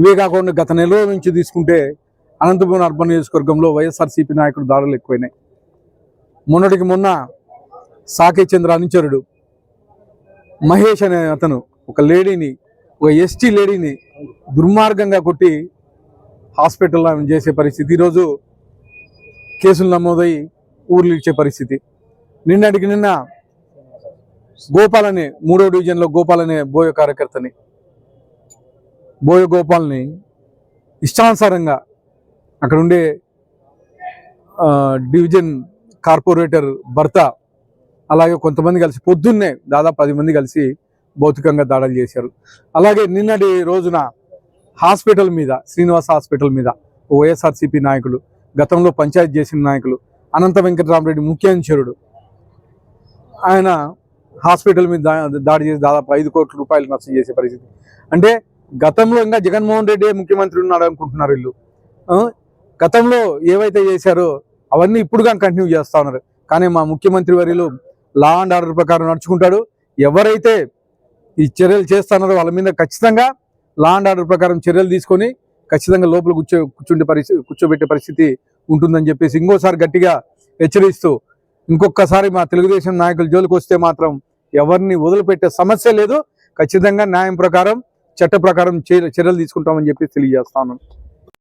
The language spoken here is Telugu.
ఇవే కాకుండా గత నెల నుంచి తీసుకుంటే అనంతపురం అర్బన్ నియోజకవర్గంలో వైఎస్ఆర్సీపీ నాయకుడు దాడులు ఎక్కువైనాయి. మొన్నటికి మొన్న సాకే చంద్ర అనుచరుడు మహేష్ అనే అతను ఒక లేడీని ఒక ఎస్టీ లేడీని దుర్మార్గంగా కొట్టి హాస్పిటల్లో ఆమె చేసే పరిస్థితి. ఈరోజు కేసులు నమోదై ఊర్లు ఇచ్చే పరిస్థితి. నిన్నటికి నిన్న గోపాల్ అనే మూడో డివిజన్లో గోపాల్ అనే బోయ కార్యకర్తని బోయ గోపాల్ని ఇష్టానుసారంగా అక్కడ ఉండే డివిజన్ కార్పొరేటర్ భర్త అలాగే కొంతమంది కలిసి పొద్దున్నే దాదాపు పది మంది కలిసి భౌతికంగా దాడులు చేశారు. అలాగే నిన్నటి రోజున హాస్పిటల్ మీద శ్రీనివాస హాస్పిటల్ మీద వైఎస్ఆర్సీపీ నాయకులు గతంలో పంచాయతీ చేసిన నాయకులు అనంత వెంకటరామరెడ్డి ముఖ్య ఆయన హాస్పిటల్ మీద దాడి చేసి దాదాపు ఐదు కోట్ల రూపాయలు నష్టం చేసే పరిస్థితి. అంటే గతంలో ఇంకా జగన్మోహన్ రెడ్డి ముఖ్యమంత్రి ఉన్నాడు అనుకుంటున్నారు వీళ్ళు? గతంలో ఏవైతే చేశారో అవన్నీ ఇప్పుడు కానీ కంటిన్యూ చేస్తూ ఉన్నారు. కానీ మా ముఖ్యమంత్రి వర్యులు లా అండ్ ఆర్డర్ ప్రకారం నడుచుకుంటాడు. ఎవరైతే ఈ చర్యలు చేస్తున్నారో వాళ్ళ మీద ఖచ్చితంగా లా అండ్ ఆర్డర్ ప్రకారం చర్యలు తీసుకొని ఖచ్చితంగా లోపల కూర్చో కూర్చుండే పరిస్థితి కూర్చోబెట్టే పరిస్థితి ఉంటుందని చెప్పేసి ఇంకోసారి గట్టిగా హెచ్చరిస్తూ ఇంకొకసారి మా తెలుగుదేశం నాయకుల జోలికి వస్తే మాత్రం ఎవరిని వదిలిపెట్టే సమస్య లేదు. ఖచ్చితంగా న్యాయం ప్రకారం చట్ట ప్రకారం చర్యలు తీసుకుంటామని చెప్పి తెలియజేస్తాను